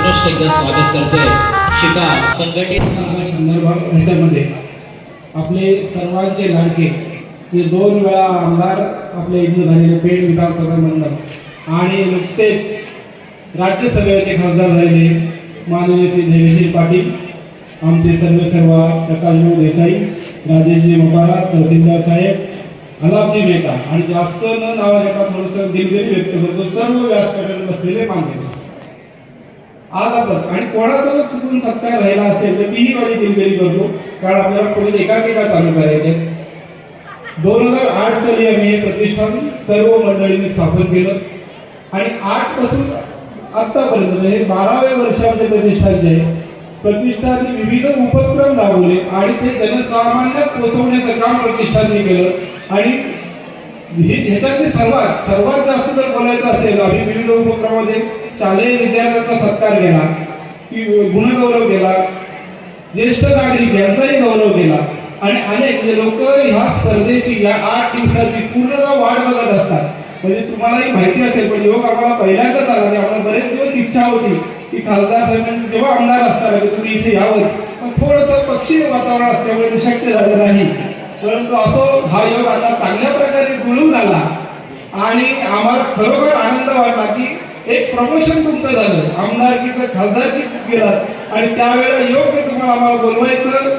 पुनश्च एकदा स्वागत करतोय. शिका संघटित. संदर्भामध्ये आपले सर्वांचे लाडके हे दोन वेळा आमदार आपले इथं झालेले पेठ विधानसभा आणि नुकतेच राज्यसभेचे खासदार झालेले माननीय श्री देवीजी पाटील आमचे सर्व सर्व प्रकाशभाऊ देसाई राजेशजी मोकारा तहसीलदार साहेब अलापजी मेहता. आणि जास्त न नावा घेता थोडंसं दिलगिरी व्यक्त करतो सर्व व्यासपीठावर बसलेले मान्य आज आपण आणि कोणाचा चुकून सत्कार राहिला असेल तर तीही माझी दिलगिरी करतो. कारण आपल्याला कोणी एकाकेका चालू करायचे. दोन हजार आठ साली आम्ही हे प्रतिष्ठान सर्व मंडळींनी स्थापन केलं. आणि आठपासून आतापर्यंत म्हणजे बाराव्या वर्षामध्ये प्रतिष्ठान जे आहे प्रतिष्ठानने विविध उपक्रम राबवले आणि ते जनसामान्यात पोहोचवण्याचं काम प्रतिष्ठानने केलं. आणि हे- सर्वात सर्वात जास्त जर बोलायचं असेल आम्ही विविध उपक्रमामध्ये शालेय विद्यार्थ्यांचा सत्कार केला की गुणगौरव केला ज्येष्ठ नागरिक यांचाही गौरव केला आणि अनेक लोक ह्या स्पर्धेची या आठ दिवसाची पूर्ण वाट बघत असतात. म्हणजे तुम्हालाही माहिती असेल पण योग आम्हाला पहिल्यांदाच आला की आम्हाला बरेच दिवस इच्छा होती की खासदार साहेब जेव्हा आमदार असताना की म्हणजे तुम्ही इथे यावं. पण थोडंसं पक्षी वातावरण असल्यामुळे ते शक्य झालं नाही. परंतु असो हा योग आता चांगल्या प्रकारे जुळून आला. आणि आम्हाला खरोखर आनंद वाटला की एक प्रमोशन तुमचं झालं. आमदारकीचं खासदारकी केलं आणि त्यावेळेला योग्य तुम्हाला आम्हाला बोलवायचं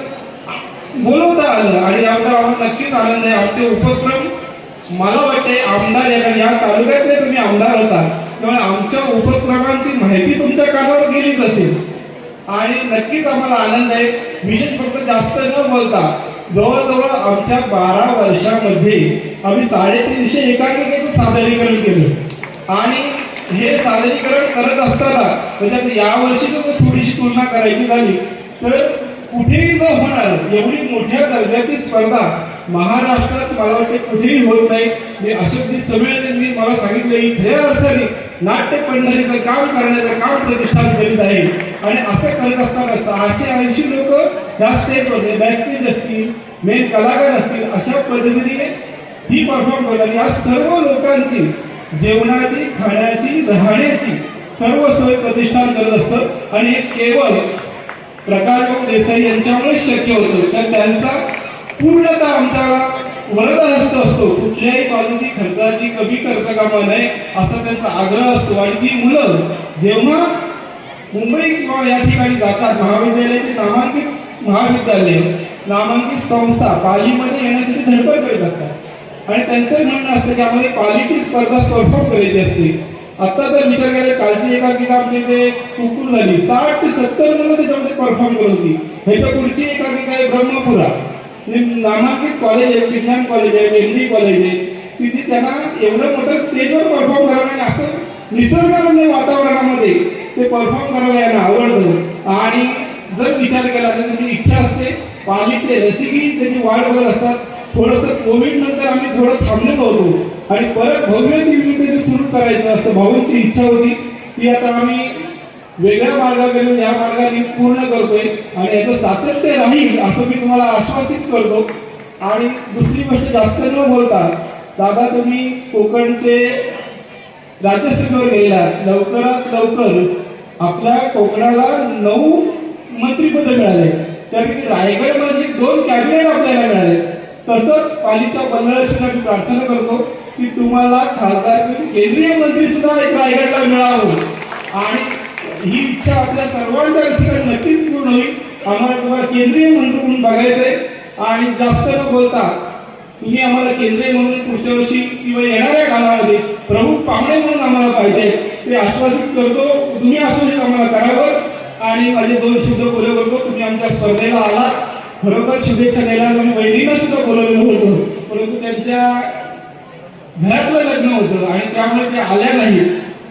बोलवता आलं. आणि आमदार आम्हाला नक्कीच आनंद आहे आमचे उपक्रम मला वाटते आमदार या या तालुक्यातले तुम्ही आमदार होता. त्यामुळे आमच्या उपक्रमांची माहिती तुमच्या कानावर गेलीच असेल. आणि नक्कीच आम्हाला आनंद आहे. विशेष फक्त जास्त न बोलता जवळजवळ आमच्या बारा वर्षामध्ये आम्ही साडेतीनशे एकांकिकेचं सादरीकरण केलं. आणि हे सादरीकरण करत असताना म्हणजे या वर्षी जर थोडीशी तुलना करायची झाली तर कुठेही न होणार एवढी मोठ्या दर्जाची स्पर्धा महाराष्ट्रात मला वाटते कुठेही होत नाही. मी अशोक संमेलनांनी मला सांगितलं की खऱ्या अर्थाने नाट्य पंढरीचं काम करण्याचं काम प्रतिष्ठान करीत आहे. आणि असं करत असताना सहाशे ऐंशी लोक त्या स्टेजवर बॅक असतील मेन कलाकार असतील अशा पद्धतीने ही परफॉर्म करतात. या सर्व लोकांची जेवणाची खाण्याची राहण्याची सर्व सोय प्रतिष्ठान करत असतं. आणि हे केवळ प्रकाश देसाई यांच्यामुळे शक्य होतं. तर त्यांचा पूर्णतः आमचा वरदहस्त असतो. कुठल्याही बाजूची खर्चाची कमी करता कामा नये असा त्यांचा आग्रह असतो. आणि ती मुलं जेव्हा मुंबई किंवा या ठिकाणी जातात महाविद्यालयाचे नामांकित महाविद्यालय नामांकित संस्था पालीमध्ये येण्यासाठी धडपड करीत असतात. आणि त्यांचं म्हणणं असतं की आम्हाला पालीची स्पर्धा परफॉर्म करायची असते. आता जर विचार केला कालची एकांकिका आमची इथे कुकूर झाली साठ ते सत्तर मुलं त्याच्यामध्ये परफॉर्म करत होती. ह्याच्या पुढची एकांकिका आहे ब्रह्मपुरा. नामांकित कॉलेज आहे सिग्नल कॉलेज आहे एम डी कॉलेज आहे. की त्यांना एवढं मोठं स्टेजवर परफॉर्म करावं आणि असं निसर्गरम्य वातावरणामध्ये ते परफॉर्म करायला यांना आवडतं आणि जर विचार केला तर त्यांची इच्छा असते. पालीचे रसिकी त्याची वाढ बघत असतात. थोडंसं कोविड नंतर आम्ही थोडं थांबलेलो होतो. आणि परत भव्य निर्मिती सुरू करायचं असं भाऊंची इच्छा होती. ती आता आम्ही वेगळ्या मार्गाकडून या मार्गाने पूर्ण करतोय. आणि याचं सातत्य राहील असं मी तुम्हाला आश्वासित करतो. आणि दुसरी गोष्ट जास्त न बोलता दादा तुम्ही कोकणचे राज्यसभेवर गेलेला लवकरात लवकर आपल्या कोकणाला नऊ मंत्रिपद मिळाले त्यापैकी रायगडमधली दोन कॅबिनेट आपल्याला मिळाले तसंच पालिका बंधाऱ्याशी आम्ही प्रार्थना करतो की तुम्हाला खासदार केंद्रीय मंत्री सुद्धा एक रायगडला मिळावं. आणि ही इच्छा आपल्या सर्वांच्या रसिकांनी नक्कीच पूर्ण होईल. आम्हाला तुम्हाला केंद्रीय मंत्री म्हणून बघायचंय. आणि जास्त न बोलता तुम्ही आम्हाला केंद्रीय म्हणून पुढच्या वर्षी किंवा येणाऱ्या काळामध्ये प्रमुख पाहुणे म्हणून आम्हाला पाहिजे. ते आश्वासित करतो. तुम्ही आश्वासित आम्हाला करावं. आणि माझे दोन शब्द पुरे करतो तुम्ही आमच्या स्पर्धेला आलात. खरोखर शुभेच्छा द्यायला आम्ही वहिनीला सुद्धा बोलवलं होतं. परंतु त्यांच्या घरातलं लग्न होतं आणि त्यामुळे ते आल्या नाहीत.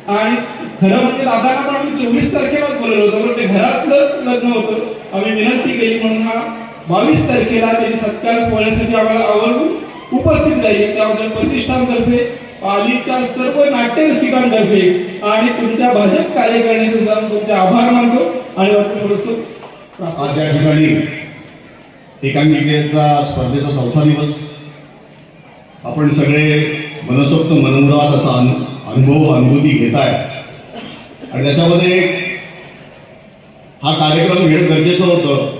आणि खरं म्हणजे दादाला पण आम्ही चोवीस तारखेलाच बोलवलं होतं. पण ते घरातलंच लग्न होतं. आम्ही विनंती केली म्हणून हा बावीस तारखेला त्यांनी सत्कार सोहळ्यासाठी आम्हाला आवर्जून उपस्थित राहिले. त्याबद्दल प्रतिष्ठानतर्फे पालीच्या सर्व नाट्य रसिकांतर्फे आणि तुमच्या भाजप कार्यकारिणीचे जाऊन तुमचे आभार मानतो आणि थोडंसं आज या ठिकाणी एकांकिकेचा स्पर्धेचा चौथा दिवस. आपण सगळे मनसोक्त मनोरात असा अनुभव अनुभूती घेताय. आणि त्याच्यामध्ये हा कार्यक्रम घेणं गरजेचं होतं.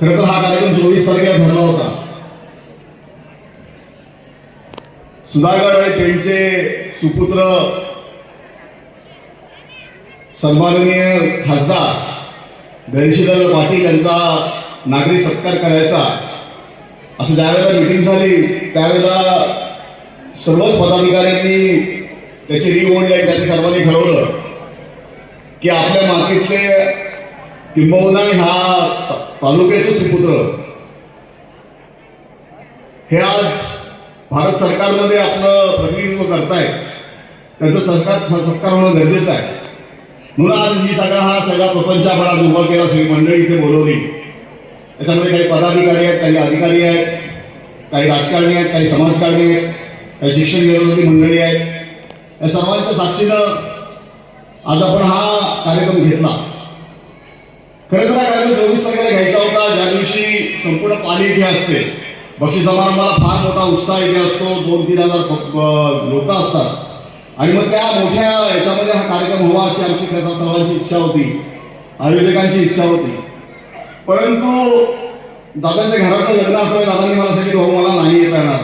खरं तर हा कार्यक्रम चोवीस तारखेला ठरला होता. सुधागड आणि पेणचे सुपुत्र सन्माननीय खासदार धैर्यशील पाटील यांचा नागरिक सत्कार करायचा असं ज्यावेळेला मिटिंग झाली त्यावेळेला सर्वच पदाधिकाऱ्यांनी त्याची री आणि त्यांनी सर्वांनी ठरवलं की आपल्या मातीतले किंबहुना ह्या तालुक्याचे सुपुत्र हे आज भारत सरकारमध्ये आपलं प्रतिनिधित्व करतायत. त्यांचं सरकार सत्कार होणं गरजेचं आहे. म्हणून आज ही सगळा हा सगळा प्रपंच आपण आज उभा केला सगळी मंडळी इथे बोलवली. त्याच्यामध्ये काही पदाधिकारी आहेत काही अधिकारी आहेत काही राजकारणी आहेत काही समाजकारणी आहेत काही शिक्षण विरोधी मंडळी आहेत. या सर्वांच्या साक्षीनं आज आपण हा कार्यक्रम घेतला. खरं तर हा कार्यक्रम चोवीस तारखेला घ्यायचा होता ज्या दिवशी संपूर्ण पाणी इथे असते. बक्षी समारंभाला फार मोठा उत्साह इथे असतो दोन तीन हजार लोक असतात. आणि मग त्या मोठ्या याच्यामध्ये हा कार्यक्रम हवा अशी आमची खरं सर्वांची इच्छा होती. आयोजकांची इच्छा होती. परंतु दादांच्या घरातलं लग्न असल्यामुळे दादांनी मला सांगितलं भाऊ मला नाही येता येणार.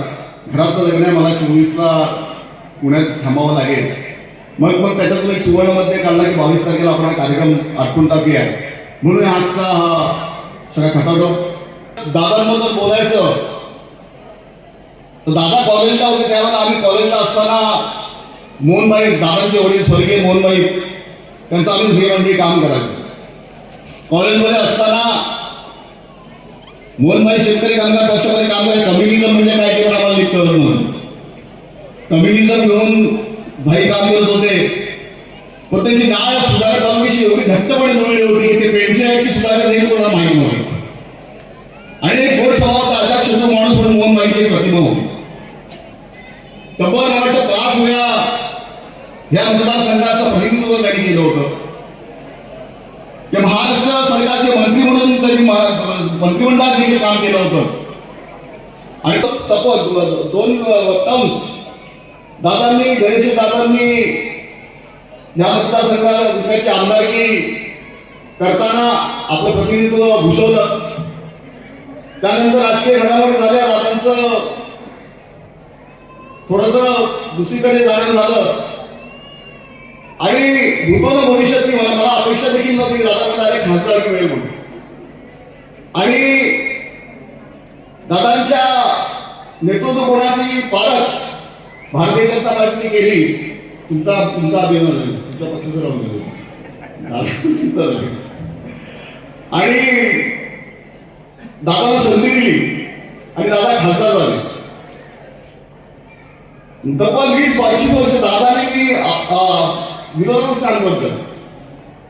घरातलं लग्न आहे मला चोवीसला पुण्यात थांबावं लागेल. मग मग त्याच्यातून एक सुवर्णमध्ये काढला की बावीस तारखेला आपण हा कार्यक्रम आटपून टाकूया. म्हणून आजचा हा सगळा खटाटो दादांबद्दल बोलायचं. तर दादा कॉलेजला होते त्यावेळेला आम्ही कॉलेजला असताना मोहनबाई दादांचे वडील स्वर्गीय मोहनबाई त्यांचं आम्ही हे मंडळी काम करायचं. कॉलेजमध्ये असताना मोहनबाई शेतकरी कामगार पक्षामध्ये काम करायचं कम्युनिझम म्हणजे काय ते पण आम्हाला नीट कळत नव्हतं कम्युनिझम घेऊन भाई काम करत होते. पण त्यांची नाळ सुधाकर तालुक्याशी एवढी घट्टपणे जोडली होती की ते पेन्शन आहे की सुधाकर हे कोणाला माहीत नव्हते. आणि एक गोड स्वभावाचा अध्यक्ष शुद्ध माणूस म्हणून मोहनबाईची प्रतिमा होती. तब्बल मला वाटतं पाच वेळा या मतदारसंघाचं प्रतिनिधित्व त्यांनी केलं होतं. ते महाराष्ट्र सरकारचे मंत्री म्हणून त्यांनी मंत्रिमंडळात देखील काम केलं होतं. आणि तो तप दोन टर्म्स दादांनी गणेश दादांनी या मतदारसंघाची आमदारकी करताना आपलं प्रतिनिधित्व भूषवलं. त्यानंतर राजकीय घडामोडी झाल्या दादांचं थोडस दुसरीकडे जाणं झालं. आणि भूतोन भविष्यात मला मला अपेक्षा देखील नव्हती दादा डायरेक्ट खासदार मिळेल म्हणून. आणि दादांच्या नेतृत्व गुणाची पारख भारतीय जनता पार्टीने केली. तुमचा तुमचा अभिमान आहे तुमच्या पक्षाचं राहून आणि दादाला संधी दिली. आणि दादा खासदार झाले. तब्बल वीस बावीस वर्ष दादाने मी अ- सांगबद्दल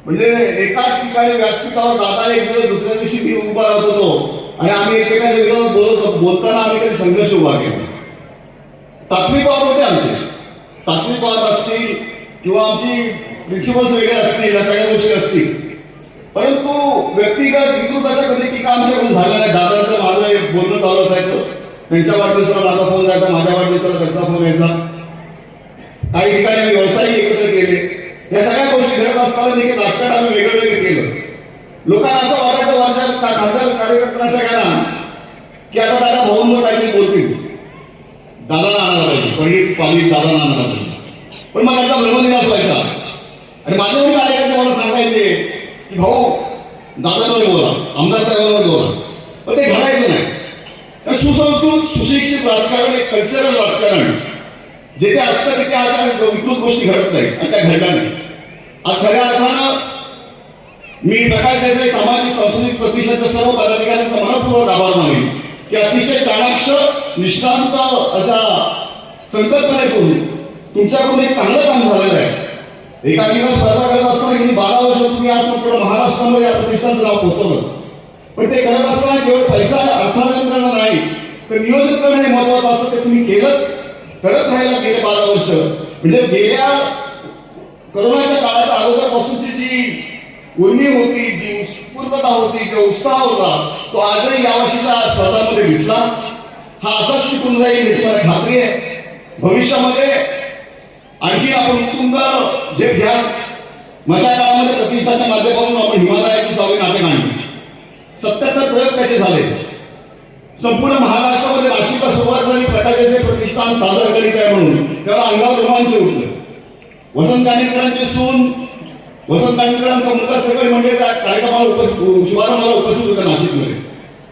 म्हणजे एकाच ठिकाणी व्यासपीठावर दादा एक दिवस दुसऱ्या दिवशी मी उभा राहत होतो. आणि आम्ही एकमेकांच्या विरोधात बोलत बोलताना आम्ही काही संघर्ष उभा केला. तात्विक वाद होते आमचे. तात्विक वाद असतील किंवा आमची प्रिन्सिपल्स वेगळे असतील या सगळ्या गोष्टी असतील. परंतु व्यक्तिगत विकृताच्या कधी टीका आमच्याकडून झाल्या नाही. दादांचं माझं एक बोलणं चालू असायचं. त्यांच्या वाढदिवसाला माझा फोन जायचा माझ्या वाढदिवसाला त्यांचा फोन यायचा. काही ठिकाणी आम्ही व्यवसायही एकत्र केले. या सगळ्या गोष्टी घडत असताना देखील राजकारण आम्ही वेगळं वेगळं केलं. लोकांना असं वाटायचं वरच्या का- खासदार कार्यकर्त्यांना सगळ्यांना की आता दादा भाऊंवर काहीतरी बोलतील. दादाला आणायला पाहिजे. पंडित पालित दादाला आणायला पाहिजे. पण मग त्यांचा ब्रह्मदिनास व्हायचा. आणि माझ्यावरील कार्यकर्ते मला सांगायचे की भाऊ दादांवर बोला आमदार साहेबांवर बोला. पण ते घडायचं नाही. कारण सुसंस्कृत सुशिक्षित राजकारण एक कल्चरल राजकारण. जिथे असतं तिथे अशा विकृत गोष्टी घडत नाही आणि त्या घडल्या नाही आज खऱ्या अर्थानं मी प्रकाश देसाई सामाजिक सांस्कृतिक प्रतिष्ठानच्या सर्व पदाधिकाऱ्यांचा मनपूर्वक आभार मानेन. की अतिशय चाणाक्ष निष्ठांत अशा संकल्पनेतून तुमच्याकडून एक चांगलं काम झालेलं आहे. एका दिवस स्पर्धा करत असताना गेली बारा वर्ष तुम्ही आज संपूर्ण महाराष्ट्रामध्ये या प्रतिष्ठानचं नाव पोहोचवलं. पण ते करत असताना केवळ पैसा अर्थार्जन करणं नाही तर नियोजन करणं हे महत्वाचं असतं ते तुम्ही केलं. करत राहायला गेले बारा वर्ष. म्हणजे गेल्या करोनाच्या काळात अगोदरपासूनची जी उर्मी होती जी उत्स्फूर्तता होती जो उत्साह होता तो आजही यावर्षीच्या स्पर्धांमध्ये दिसला. हा असाच टिकून राहील याची मला खात्री आहे. भविष्यामध्ये आणखी आपण उत्तुंग जे घ्या मधल्या काळामध्ये प्रतिसादच्या माध्यमातून आपण हिमालयाची सावली नाटक आणली सत्याहत्तर प्रयोग त्याचे झाले. संपूर्ण महाराष्ट्रामध्ये नाशिकला सुरुवात झाली प्रकाशाचे प्रतिष्ठान सादर करीत आहे म्हणून. त्याला अंगावर रोमांच उठलं वसंत कानेटकरांची सून वसंत कानेटकरांचा मुलगा सगळे म्हणजे त्या कार्यक्रमाला उपस्थित शुभारंभाला उपस्थित होता नाशिकमध्ये.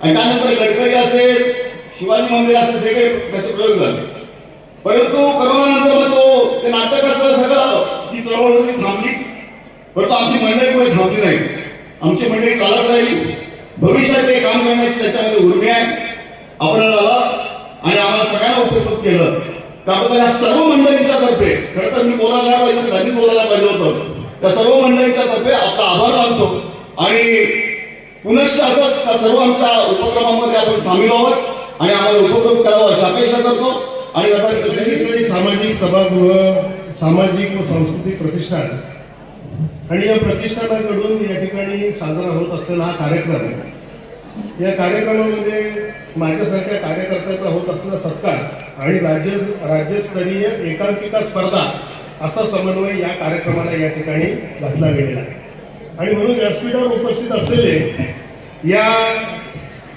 आणि त्यानंतर गडकरी असेल शिवाजी मंदिर असेल सगळे त्याचे प्रयोग झाले. परंतु करोनानंतर मग तो ते नाटकाचं सगळं ती चळवळ होती थांबली. परंतु आमची मंडळी पुढे थांबली नाही. आमची मंडळी चालत राहिली. भविष्यात ते काम करण्याची त्याच्यामध्ये उर्मी आहे. आपल्याला आणि आम्हाला सगळ्यांना उपस्थित केलं. त्याबद्दल सर्व मंडळींच्या तर्फे खरं तर मी बोलायला पाहिजे त्यांनी बोलायला पाहिजे होतं. त्या सर्व मंडळींच्या तर्फे आपला आभार मानतो. आणि पुनश्च असंच सर्व आमच्या उपक्रमामध्ये आपण सामील आहोत. आणि आम्हाला उपक्रम करावा अशी अपेक्षा करतो. आणि आता सामाजिक सभागृह सामाजिक व सांस्कृतिक प्रतिष्ठान आणि या प्रतिष्ठानाकडून या ठिकाणी साजरा होत असलेला हा कार्यक्रम या कार्यक्रमामध्ये माझ्यासारख्या कार्यकर्त्याचा होत असलेला सत्कार आणि राज्य राज्यस्तरीय एकांकिका स्पर्धा असा समन्वय या कार्यक्रमाला या ठिकाणी घातला गेलेला आहे. आणि म्हणून व्यासपीठावर उपस्थित असलेले या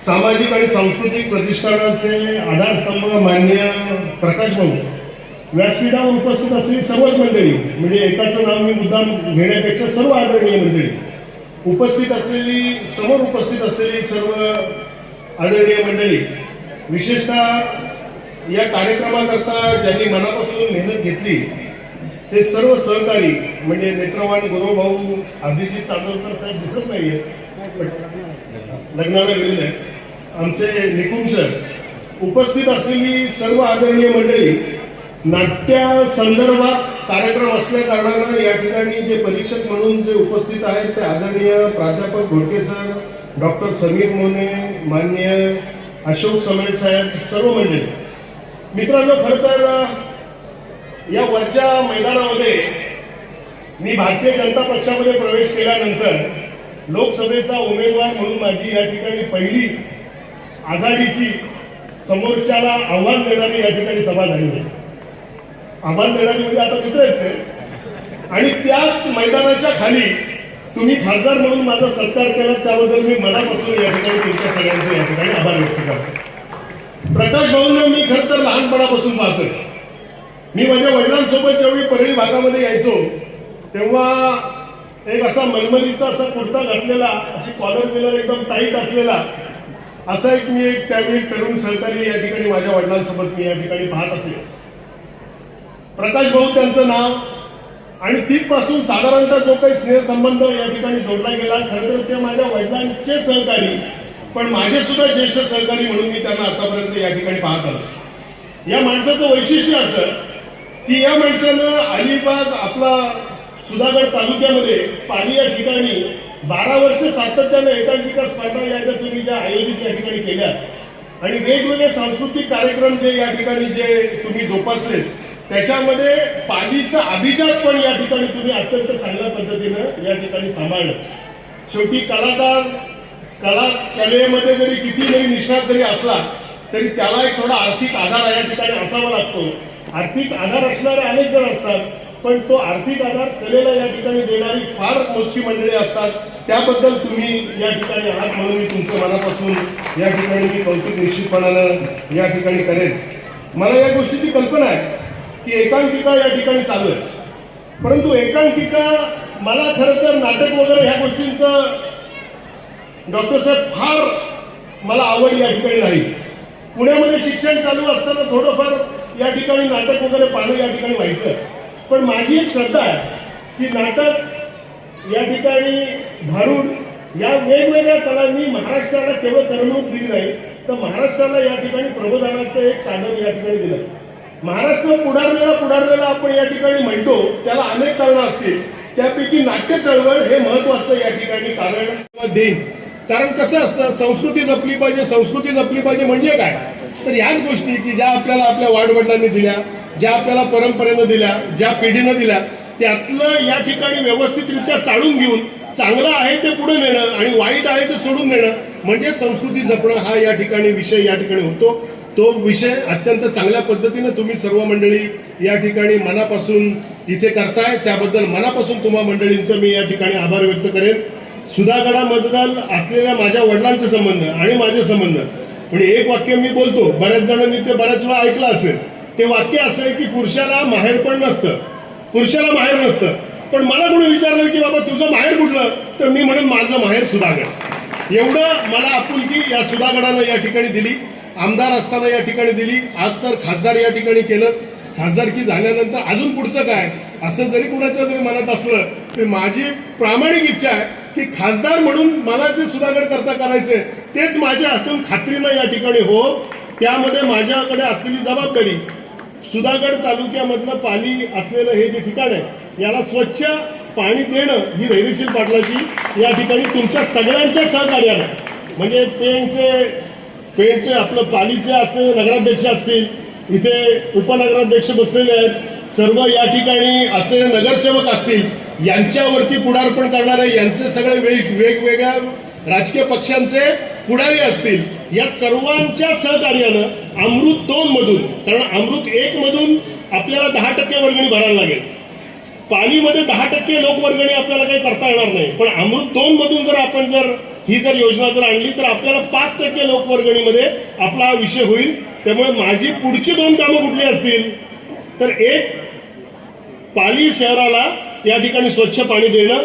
सामाजिक आणि सांस्कृतिक प्रतिष्ठानाचे आधारस्तंभ मान्य प्रकाश भाऊ व्यासपीठावर उपस्थित असलेली सर्वच मंडळी म्हणजे एकाचं नाव मी मुद्दाम घेण्यापेक्षा सर्व आदरणीय मंडळी उपस्थित असलेली समोर उपस्थित असलेली सर्व आदरणीय मंडळी विशेषतः या कार्यक्रमाकरता ज्यांनी मनापासून मेहनत घेतली ते सर्व सहकारी म्हणजे नेत्रवान गुरुभाऊ अभिजित चांदोरकर साहेब दिसत नाहीये लग्नाला गेलेले आहेत. आमचे निकुम सर उपस्थित असलेली सर्व आदरणीय मंडळी नाट्या संदर्भात कार्यक्रम असल्या कारणानं या ठिकाणी जे परीक्षक म्हणून जे उपस्थित आहेत ते आदरणीय प्राध्यापक घोडके सर डॉक्टर समीर मोने मान्य अशोक समेळ साहेब सर्व मंडळी. मित्रांनो खर तर या वरच्या मैदानामध्ये मी भारतीय जनता पक्षामध्ये प्रवेश केल्यानंतर लोकसभेचा उमेदवार म्हणून माझी या ठिकाणी पहिली आघाडीची समोरच्याला आव्हान देणारी या ठिकाणी सभा झाली होती. आव्हान देणारी म्हणजे आता मित्र आहेत ते. आणि त्याच मैदानाच्या खाली तुम्ही खासदार म्हणून माझा सत्कार केला त्याबद्दल मी मनापासून या ठिकाणी तुमच्या सगळ्यांचे या ठिकाणी आभार व्यक्त करतो. प्रकाश भाऊंना मी खर तर लहानपणापासून पाहतोय. मी माझ्या वडिलांसोबत ज्यावेळी परळी भागामध्ये यायचो तेव्हा एक असा मलमलीचा असा कुर्ता घातलेला अशी कॉलर बिलर एकदम टाईट असलेला असा एक मी एक त्यावेळी तरुण सहकारी या ठिकाणी माझ्या वडिलांसोबत मी या ठिकाणी पाहत असेल प्रकाश भाऊ त्यांचं नाव. आणि तिथपासून साधारणतः जो काही स्नेहसंबंध या ठिकाणी जोडला गेला खरं ते माझ्या वडिलांचे सहकारी. पण माझे सुद्धा ज्येष्ठ सहकारी म्हणून मी त्यांना आतापर्यंत या ठिकाणी पाहत आलो. या माणसाचं वैशिष्ट्य असं की या माणसानं अलिबाग आपला सुधागड तालुक्यामध्ये पाणी या ठिकाणी बारा वर्ष सातत्यानं एकांकिका स्पर्धा याच्या तुम्ही ज्या आयोजित या ठिकाणी केल्या. आणि वेगवेगळे सांस्कृतिक कार्यक्रम जे या ठिकाणी जे तुम्ही जोपासले त्याच्यामध्ये पालीचा अभिजात पण या ठिकाणी तुम्ही अत्यंत चांगल्या पद्धतीनं या ठिकाणी सांभाळलं. शेवटी कलाकार कला कलेमध्ये जरी किती जरी निष्णात जरी असला तरी त्याला एक थोडा आर्थिक आधार या ठिकाणी असावा लागतो. आर्थिक आधार असणारे अनेक जण असतात पण तो आर्थिक आधार कलेला या ठिकाणी देणारी फार मोजकी मंडळी असतात. त्याबद्दल तुम्ही या ठिकाणी आहात म्हणून मी तुमच्या मनापासून या ठिकाणी मी कौतुक निश्चितपणानं या ठिकाणी करेन. मला या गोष्टीची कल्पना आहे. की एकांकिका या ठिकाणी चालू आहे. परंतु एकांकिका मला खरं तर नाटक वगैरे ह्या गोष्टींचं डॉक्टर साहेब फार मला आवड या ठिकाणी नाही. पुण्यामध्ये शिक्षण चालू असताना थोडंफार या ठिकाणी नाटक वगैरे पाहणं या ठिकाणी व्हायचं पण माझी एक श्रद्धा आहे की नाटक या ठिकाणी भारूड या वेगवेगळ्या कलांनी महाराष्ट्राला केवळ करमणूक दिली नाही तर महाराष्ट्राला या ठिकाणी प्रबोधनाचं एक साधन या ठिकाणी दिलं. महाराष्ट्र पुढारलेला पुढारलेला आपण या ठिकाणी म्हणतो त्याला अनेक कारणं असतील. त्यापैकी नाट्य चळवळ हे महत्वाचं या ठिकाणी कारण देईन कारण कसं असतं संस्कृती जपली पाहिजे संस्कृती जपली पाहिजे म्हणजे काय? तर याच गोष्टी की ज्या आपल्याला आपल्या वाडवडिलांनी दिल्या ज्या आपल्याला परंपरेनं दिल्या ज्या पिढीनं दिल्या त्यातलं या ठिकाणी व्यवस्थितरित्या चाळून घेऊन चांगलं आहे ते पुढे नेणं आणि वाईट आहे ते सोडून देणं म्हणजे संस्कृती जपणं हा या ठिकाणी विषय या ठिकाणी होतो. तो विषय अत्यंत चांगल्या पद्धतीने तुम्ही सर्व मंडळी या ठिकाणी मनापासून इथे करताय. त्याबद्दल मनापासून तुम्हा मंडळींचं मी या ठिकाणी आभार व्यक्त करेन. सुधागडा मतदान असलेल्या माझ्या वडिलांचे संबंध आणि माझे संबंध. पण एक वाक्य मी बोलतो बऱ्याच जणांनी ते बऱ्याच वेळा ऐकलं असेल. ते वाक्य असं आहे की पुरुषाला माहेर पण नसतं. पुरुषाला माहेर नसतं. पण मला कोणी विचारलं की बाबा तुझं माहेर कुठलं? तर मी म्हणेन माझं माहेर सुधागड. एवढं मला आपुलकी या सुधागडानं या ठिकाणी दिली. आमदार असताना या ठिकाणी दिली. आज तर खासदार या ठिकाणी केलं. खासदारकी झाल्यानंतर अजून पुढचं काय? असं जरी कुणाच्या जरी मनात असलं तरी माझी प्रामाणिक इच्छा आहे की खासदार म्हणून मला जे सुधागड करता करायचे तेच माझ्या हातून खात्रीनं या ठिकाणी हो. त्यामध्ये माझ्याकडे असलेली जबाबदारी सुधागड तालुक्यामधलं पाणी असलेलं हे जे ठिकाण आहे याला स्वच्छ पाणी देणं ही धैर्यशील पाटलाची या ठिकाणी तुमच्या सगळ्यांच्या सहकार्यानं. म्हणजे पेनचे पेचे आपलं पालीचे असलेले नगराध्यक्ष असतील इथे उपनगराध्यक्ष बसलेले आहेत. सर्व या ठिकाणी असलेले नगरसेवक असतील यांच्यावरती पुढारपण करणारे यांचे सगळे वेग वेगवेगळ्या राजकीय पक्षांचे पुढारी असतील. या सर्वांच्या सहकार्यानं अमृत दोन मधून कारण अमृत एक मधून आपल्याला दहा टक्के वर्गणी भरायला लागेल. पाणीमध्ये दहा टक्के लोकवर्गणी आपल्याला काही करता येणार नाही. पण अमृत दोन मधून जर आपण जर ही जर योजना जर आणली तर आपल्याला पाच टक्के लोकवर्गणीमध्ये आपला हा विषय होईल. त्यामुळे माझी पुढची दोन कामं कुठली असतील? तर एक पाली शहराला या ठिकाणी स्वच्छ पाणी देणं.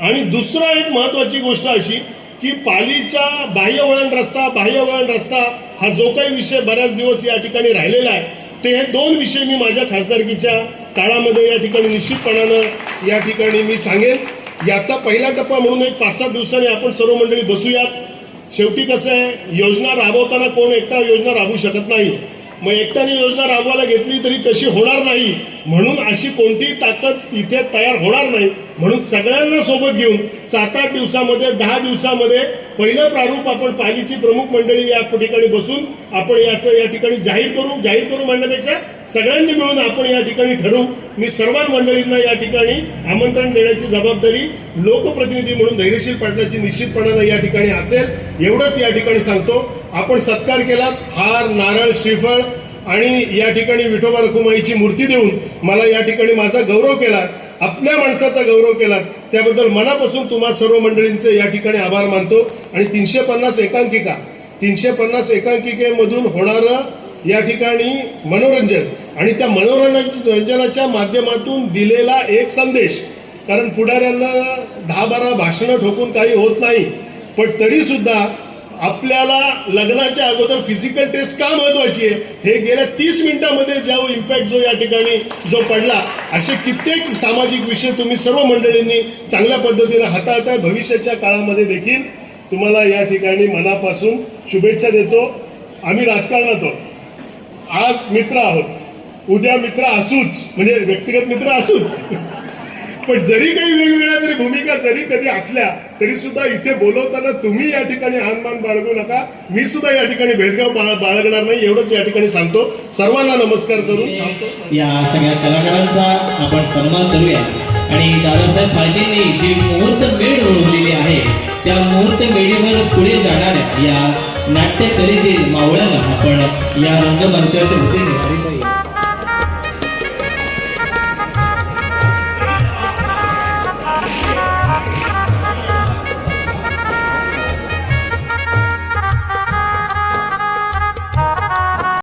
आणि दुसरा एक महत्वाची गोष्ट अशी की पालीचा बाह्यवळण रस्ता बाह्यवळण रस्ता हा जो काही विषय बऱ्याच दिवस या ठिकाणी राहिलेला आहे ते हे दोन विषय मी माझ्या खासदारकीच्या काळामध्ये या ठिकाणी निश्चितपणानं या ठिकाणी मी सांगेन. याचा पहिला टप्पा म्हणून एक पाच सात दिवसांनी आपण सर्व मंडळी बसूयात. शेवटी कसं आहे योजना राबवताना कोण एकटा योजना राबवू शकत नाही. मग एकट्याने योजना राबवायला घेतली तरी कशी होणार नाही? म्हणून अशी कोणतीही ताकद इथे तयार होणार नाही. म्हणून सगळ्यांना सोबत घेऊन सात आठ दिवसामध्ये दहा दिवसामध्ये पहिलं प्रारूप आपण पालीची प्रमुख मंडळी या ठिकाणी बसून आपण याचं या ठिकाणी जाहीर करू. जाहीर करू म्हणण्यापेक्षा सगळ्यांनी मिळून आपण या ठिकाणी ठरवू. मी सर्व मंडळींना या ठिकाणी आमंत्रण देण्याची जबाबदारी लोकप्रतिनिधी म्हणून धैर्यशील पाटलाची निश्चितपणानं या ठिकाणी असेल एवढंच या ठिकाणी सांगतो. आपण सत्कार केला हार नारळ श्रीफळ आणि या ठिकाणी विठोबा रखुमाईची मूर्ती देऊन मला या ठिकाणी माझा गौरव केला आपल्या माणसाचा गौरव केला त्याबद्दल मनापासून तुम्हा सर्व मंडळींचे या ठिकाणी आभार मानतो. आणि तीनशे पन्नास एकांकिका तीनशे पन्नास एकांकिकेमधून होणारं या ठिकाणी मनोरंजन. आणि त्या मनोरंजनाच्या माध्यमातून दिलेला एक संदेश. कारण पुढाऱ्यांना दहा बारा भाषणं ठोकून काही होत नाही. पण तरी सुद्धा आपल्याला लग्नाच्या अगोदर फिजिकल टेस्ट का महत्वाची आहे? हे गेल्या तीस मिनिटामध्ये ज्या इम्पॅक्ट जो या ठिकाणी जो पडला असे कित्येक सामाजिक विषय तुम्ही सर्व मंडळींनी चांगल्या पद्धतीने हाताळताय. भविष्याच्या काळामध्ये देखील तुम्हाला या ठिकाणी मनापासून शुभेच्छा देतो. आम्ही राजकारणात आहोत. आज मित्र आहोत. उद्या मित्र असूच म्हणजे व्यक्तिगत मित्र असूच. पण जरी काही वेगवेगळ्या जरी भूमिका जरी कधी असल्या तरी सुद्धा इथे बोलवताना तुम्ही या ठिकाणी हानमान बाळगू नका. मी सुद्धा या ठिकाणी भेदगाव बाळगणार नाही एवढंच या ठिकाणी सांगतो. सर्वांना नमस्कार करून. या सगळ्या कलाकारांचा आपण सन्मान करूया. आणि दादासाहेब फाळकेंनी जी मुहूर्त वेळ रोवलेली आहे त्या मुहूर्त मेढीवर पुढे जाणाऱ्या या नाट्य कलेतील मावळ्याला आपण या रंगमंचाच्या वतीने हरिभाई